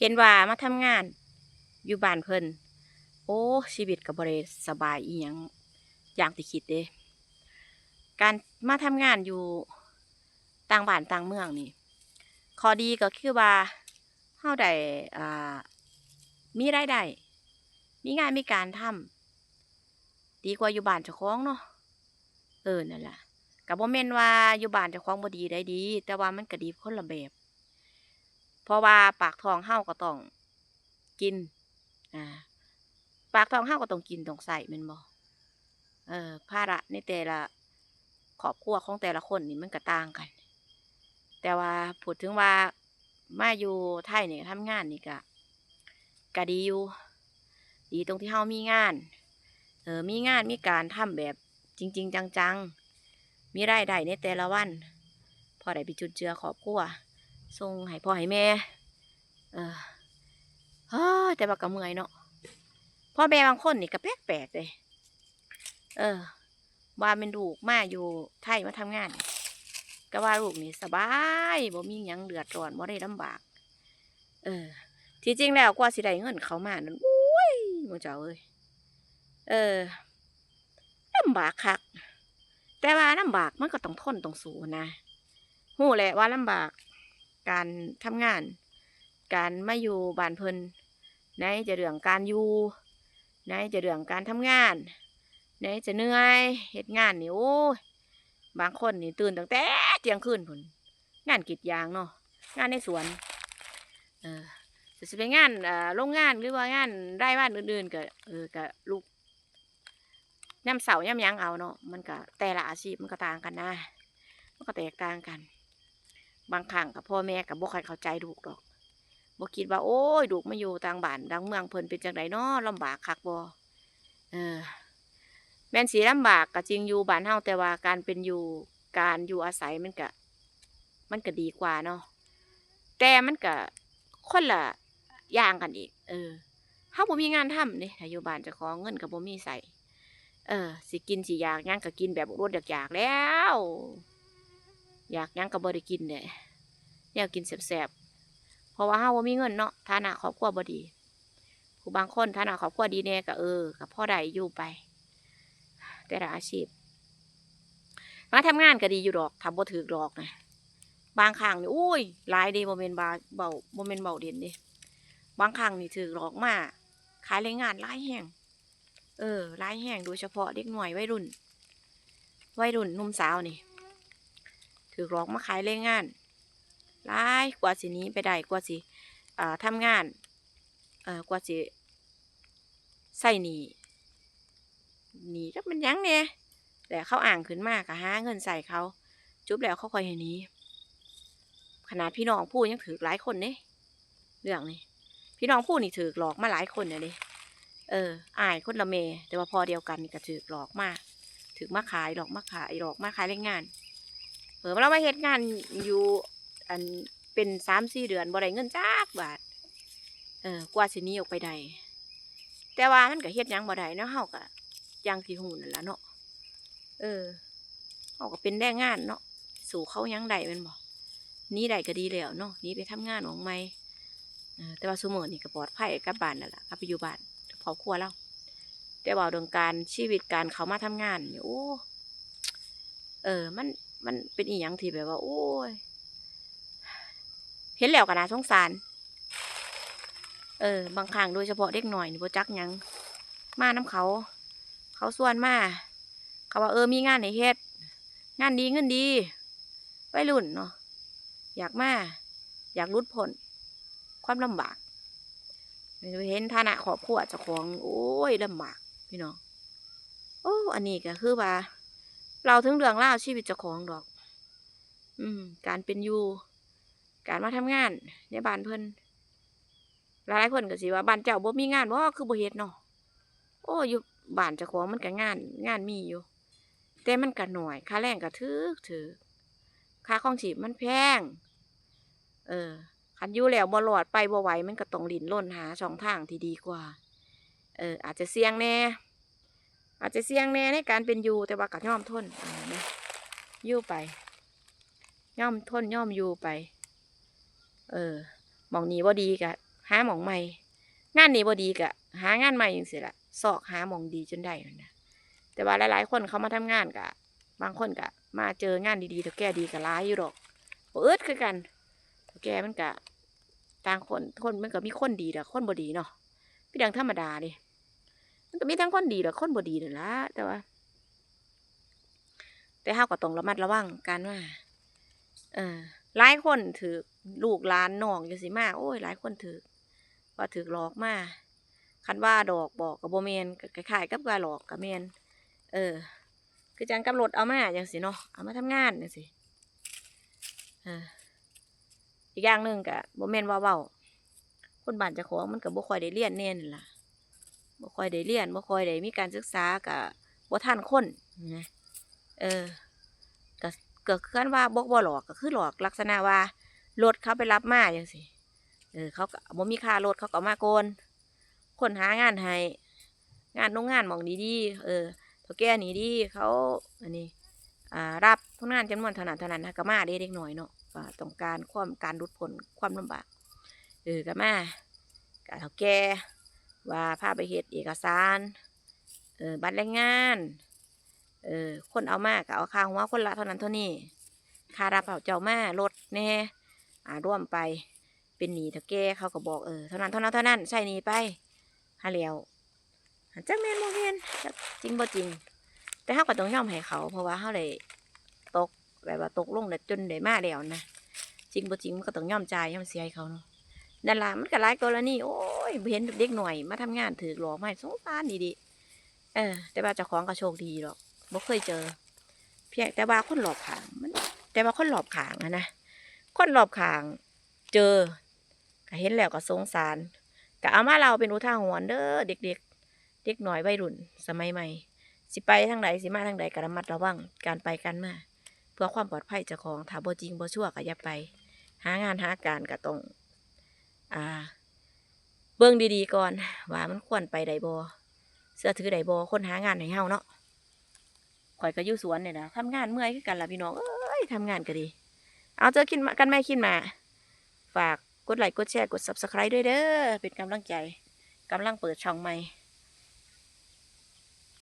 เห็นว่ามาทำงาน อยู่บ้านเพิ่นโอ้ชีวิตก็บ่ได้สบายอีหยังอย่างที่คิดเด้การมาทำงานอยู่ต่างบ้านต่างเมืองนี่ข้อดีก็คือว่าเฮาได้อ่ามีรายได้มีงานมีการทำดีกว่าอยู่บ้านเจ้าของเนาะเออนั่นล่ะก็บ่แม่นว่าอยู่บ้านเจ้าของบ่ดีได้ดี แต่ว่ามันก็ดีคนละแบบ เพราะว่าปากทองเฮาก็ต้องกิน อ่า ปากทองเฮาก็ต้องกินต้องใส่แม่นบ่เออภาระในแต่ละครอบครัวของแต่ละคนนี่มันก็ต่างกัน แต่ว่าพูดถึงว่ามาอยู่ไทยนี่ทำงานนี่ก็ก็ดีอยู่ ดีตรงที่เฮามีงาน เออ มีงานมีการทำแบบจริง ๆ จัง ๆ มีรายได้ในแต่ละวัน พอได้ไปจุนเจือครอบครัว ส่งให้พ่อให้แม่ เออเฮ้ยแต่ว่าก็เมื่อยเนาะพ่อแม่บางคนนี่ก็แปลกๆเลยเออ ว่าเป็นลูกมาอยู่ไทยมาทำงาน ก็ว่าลูกนี่สบายบ่มีหยังเดือดร้อนบ่ได้ลำบาก เออ ที่จริงแล้วกว่าสิได้เงินเขามานั่นโอ้ยมันเจ้าเอ้ยเออลำบากคัก แต่ว่าลำบากมันก็ต้องทนต้องสู้นะหู้แหละว่าลำบาก การทำงาน การมาอยู่บ้านเพิ่นไหนจะเรื่องการอยู่ไหนจะเรื่องการทำงานไหนจะเหนื่อยเฮ็ดงานนี่โอ้ยบางคนนี่ตื่นตั้งแต่เที่ยงคืนพุ่นงานกีดยางเนาะงานในสวนเออจะเป็นงานเอ่อโรงงานหรือว่างานไร่บ้านอื่นๆก็เออก็ลูกย่ำเสาย่ำยังเอาเนาะมันก็แต่ละอาชีพมันก็ต่างกันนะมันก็แตกต่างกัน บางครั้งกับพ่อแม่กับบ่ค่อยเข้าใจลูกดอกบ่คิดว่า โอ้ยลูกมาอยู่ต่างบ้านต่างเมืองเพิ่นเป็นจังไดเนาะลำบากคักบ่เออ แม่นสีลำบากก็จริงอยู่บ้านเฮาแต่ว่าการเป็นอยู่การอยู่อาศัยมันก็มันก็ดีกว่าเนาะแต่มันก็คนละอย่างกันอีก เออเฮาบ่มีงานทำนี่อยู่บ้านจ้าขอเงินก็บ่มีใส่เออสิกินสิอยากหยังก็กินแบบรดอยากๆแล้ว อยากหยังก็บ่ได้กินเด้ แนวกินแซ่บๆเพราะว่าเฮาบ่มีเงินเนาะฐานะครอบครัวบ่ดี ผู้บางคนฐานะครอบครัวดีแน่ก็เออก็พอได้อยู่ไป แต่ละอาชีพ มาทำงานก็ดีอยู่ดอกทำบ่ถือดอกนะบางครั้งนี่อุ้ยหลายเดีบ่แม่นบาเบาบ่แม่นเบาเด่นเด้บางครั้งนี่ถือดอกมาขายแรงงานหลายแห่ง เออหลายแห่งโดยเฉพาะเด็กหน่อยวัยรุ่นวัยรุ่นหนุ่มสาวนี่ถือหลอกมาขายแรงงาน หลายกว่าสินี้ไปได้กว่าสิอ่าทำงานกว่าสิใส่หนีหนี้จักมันยั้งเนี่ยแต่เขาอ่างขึ้นมากะหาเงินใส่เขา จุบแล้วเขาคอยให้หนี้ ขนาดพี่น้องพูดยังถือหลายคนเนี่ยเรื่องนี้พี่น้องพูดนี่ถือหลอกมาหลายคนเนี่ยดิเอออายคนละเม แต่ว่าพอเดียวกันนี่ก็ถือหลอกมากถือมาขายหลอกมาขายหลอกมาขายแรงงานเปิดมาแล้วมาเฮ็ดงานอยู่ อันเป็นสามสี่เดือนบ่ได้เงินจักบาทเออกว่าสินี้ออกไปได้แต่ว่ามันก็เฮ็ดยังบ่ได้เนาะเฮาก็ยังที่หูนั่นล่ะเนาะเออเฮาก็เป็นแรงงานเนาะสู่เขายังได้แม่นบ่นี้ได้ก็ดีแล้วเนาะนี้ไปทำงานของใหม่เออแต่ว่าซุมื้อนี่ก็ปลอดภัยกลับบ้านนั่นล่ะกลับไปอยู่บ้านครอบครัวเราแต่ว่าเรื่องการชีวิตการเขามาทำงานนี่โอ้เออ มันมันเป็นอีหยังที่แบบว่า โอ้ย เห็นแล้วก็น่าสงสาร เออ บางครั้งโดยเฉพาะเด็กหน่อยนี่บ่จักหยัง มาน้ำเขา เขาส่วนมา เขาว่าเออมีงานให้เฮ็ด งานดีเงินดีไว้รุ่นเนาะ อยากมา อยากรุดพ้นความลำบากเห็นฐานะครอบครัวเจ้าของ โอ้ยลำบากพี่น้อง โอ้ อันนี้ก็คือว่า เราถึงเรื่องเล่าชีวิตเจ้าของดอก อืม การเป็นอยู่ การมาทำงานในบ้านเพิ่นหลายๆคนก็สิว่าบ้านเจ้าบ่มีงานบ่คือบ่เฮ็ดเนาะโอ้อยู่บ้านเจ้าของมันก็งาน งานมีอยู่ แต่มันก็น้อยค่าแรงก็ถูกถูกค่าครองชีพมันแพง เออคันอยู่แล้วบ่รอดไปบ่ไหวมันก็ต้องดิ้นรนหาช่องทางที่ดีกว่า เออ อาจจะเสี่ยงแน่อาจจะเสี่ยงแน่ในการเป็นอยู่แต่ว่าก็ยอมทนออนะอยู่ไปย่อมทนย่อมอยู่ไป เออหมองนี้ว่ดีกะหาหมองใหม่ งานนี้บ่ดีก็หางานใหม่จังซี่ล่ะซอกหาหมองดีจนได้นะแต่ว่าหลาย ๆ คนเขามาทำงานก็บางคนก็มาเจองานดีๆเถ้าแก่ดีก็หลายอยู่ดอกบ่อึดคือกันแก่มันก็ต่างคนคนมันก็มีคนดีแต่คนบ่ดีเนาะพี่ดังธรรมดาเดิมันก็มีทั้งคนดีและคนบ่ดีนั่นละแต่ว่า แต่เฮาก็ต้องระมัดระวังการว่า เออ หลายคนถือลูกหลานน้องจังซี่มาโอ้ยหลายคนถือว่าถือหลอกมาคันว่าดอกบอกกับโบเมนก็คล้ายกับว่าหลอกกับเมนเออ คือจังกับรถเอามาจังสิเนาะเอามาทำงานจังสิเอออีกอย่างหนึ่งกะโบเมนว่าเว้าคนบ้านจ้าของมันก็บ่คอยได้เรียนแน่นนล่ะบ่คอยได้เรียนบ่คอยได้มีการศึกษากะบ่ทันคนนะเออ ก็ก็คือกันว่าบอกบ่หลอกก็คือหลอกลักษณะว่ารถเขาไปรับมาจังซี่เออเขาก็บ่มีค่ารถเขาก็มาโกนคนหางานให้งานโรงงานมองดีๆเออเฒ่าแก่นี่ดีเขาอันนี้อ่ารับคนงานจำนวนเท่านั้นเท่านั้นนะก็มาเด็กหน่อยเนาะก็ต้องการความการรุดพ้นความลำบากเออก็มาก็เฒ่าแก่ว่าพาไปเฮ็ดเอกสารเออบัตรแรงงาน เออ คนเอามากก็เอาค่าหัวคนละเท่านั้นเท่านี้ค่ารับเอาเจ้ามารถแน่อ่าร่วมไปเป็นหนีเถ้าแก่เขาก็บอกเออเท่านั้นเท่านั้นเท่านั้นใช่หนีไปหาแล้วหันจักแมนบ่แม่นจักจริงบ่จริง แต่เขาก็ต้องยอมให้เขา เพราะว่าเขาได้ตกแบบว่าตกลงได้จนได้มาแล้วนะจริงบ่จริงมันก็ต้องยอมใจยอมเสียให้เขาเนาะนั่นล่ะมันก็หลายกรณีโอ้ยเห็นเด็กหน่อยมาทำงานถือหลอกมาให้สงสารดีๆเออ แต่ว่าเจ้าของก็โชคดีหรอก บ่เคยเจอ เพียงแต่ว่าคนหลอบขางมัน แต่ว่าคนหลอบขางอะนะคนหลอบขางเจอก็เห็นแล้วก็สงสารก็เอามาเราเป็นอุทาหรณ์เด้อเด็ก ๆ เด็กหน่อยวัยรุ่น สมัยใหม่ สิไปทางไหนสิมาทางใดก็ระมัดระวังการไปกันมาเพื่อความปลอดภัยเจ้าของถ้าบ่จริงบ่ชั่วก็อย่าไป หางานหาการก็ต้องอ่า เบิ่งดีๆก่อน ว่ามันควรไปใดบ่เสื้อถือใดบ่คนหางานให้เฮาเนาะ ข่อยก็อยู่สวนเนี่ยนะทำงานเมื่อยกันล่ะพี่น้องเอ้ยทำงานก็ดี เอาเจอกินกันไม่คิดมา ฝากกดไลค์กดแชร์กด subscribe ด้วยเด้อเป็นกำลังใจกำลังเปิดช่องใหม่